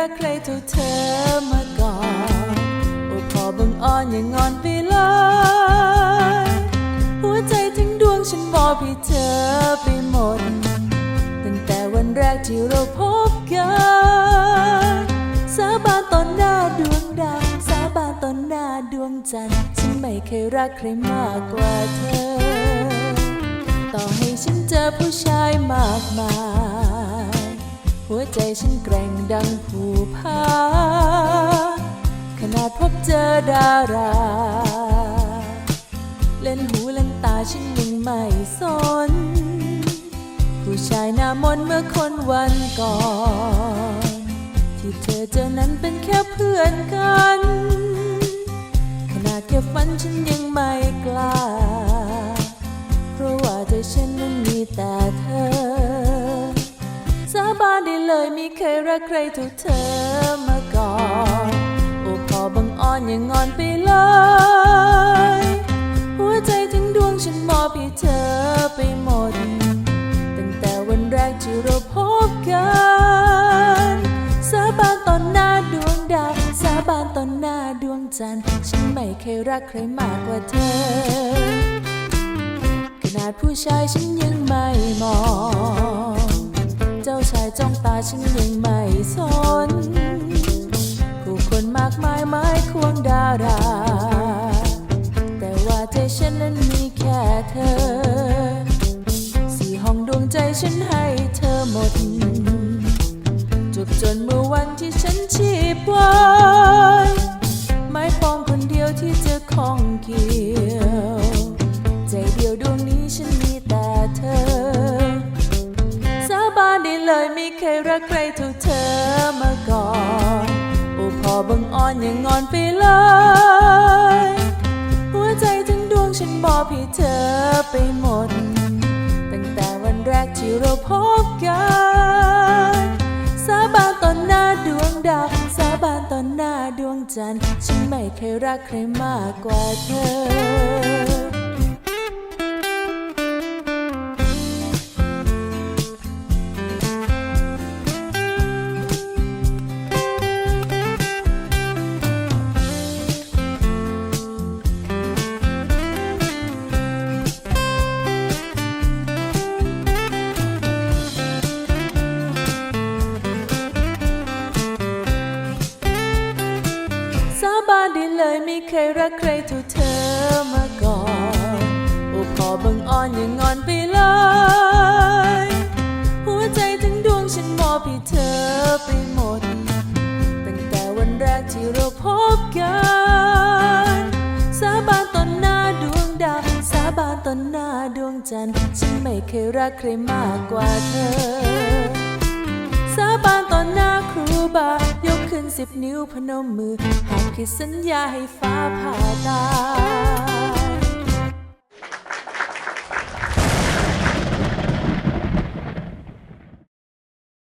รักใครเท่าเธอมาก่อน โอ้พอบังอ่อนอย่างงอนไปเลยหัวใจทั้งดวงฉันมอบให้เธอไปหมด ตั้งแต่วันแรกที่เราพบกันสาบานต่อหน้าดวงดาวสาบานต่อหน้าดวงจันทร์ฉันไม่เคยรักใครมากกว่าเธอ ฉันแกร่งดังผูพาขนาดพบเจอดารา เล่นหูเล่นตาฉันยังไม่สน ผู้ชายหน้ามนเมื่อคนวันก่อน ที่เธอเจอนั้นเป็นแค่เพื่อนกัน ขนาดแค่ฝันฉันยังไม่กล้า เพราะว่าใจฉันนั้นมีแต่เธอ เลยไม่เคยรักใครเท่าเธอมาก่อน โอ้พอบังอ่อนอย่างงอนไปเลย หัวใจทั้งดวงฉันมอบให้เธอไปหมด ตั้งแต่วันแรกที่เราพบกันสาบานต่อหน้าดวงดาวสาบานต่อหน้าดวงจันทร์ฉันไม่เคยรักใครมากกว่าเธอ ขนาดผู้ชายฉันยังไม่มอง จ้องตาฉันยังไม่สน ผู้คนมากมายไม้ควงดารา แต่ว่าใจฉันนั้นมีแค่เธอ สี่ห้องดวงใจฉันให้เธอหมดจบจนเมื่อวันที่ฉันชีพไว้ไม้ปองคนเดียวที่จะคล้องเกี่ยว กใครเธอมาก่อนโอ้พอบังอ่อนอย่างงอนไปเลย หัวใจทั้งดวงฉันมอบให้เธอไปหมด ตั้งแต่วันแรกที่เราพบกัน สาบานต่อหน้าดวงดาวสาบานต่อหน้าดวงจันทร์ฉันไม่เคยรักใครมากกว่าเธอ ได้เลยไม่เคยรักใครเท่าเธอมาก่อน โอ้พอบังอ่อนอย่างงอนไปเลย หัวใจทั้งดวงฉันมอบให้เธอไปหมด ตั้งแต่วันแรกที่เราพบกัน สาบานต่อหน้าดวงดาว สาบานต่อหน้าดวงจันทร์ ฉันไม่เคยรักใครมากกว่าเธอ สาบานต่อหน้าครู สิบนิ้วพนมมือ หากคิดสัญญาให้ฟ้าผ่าตา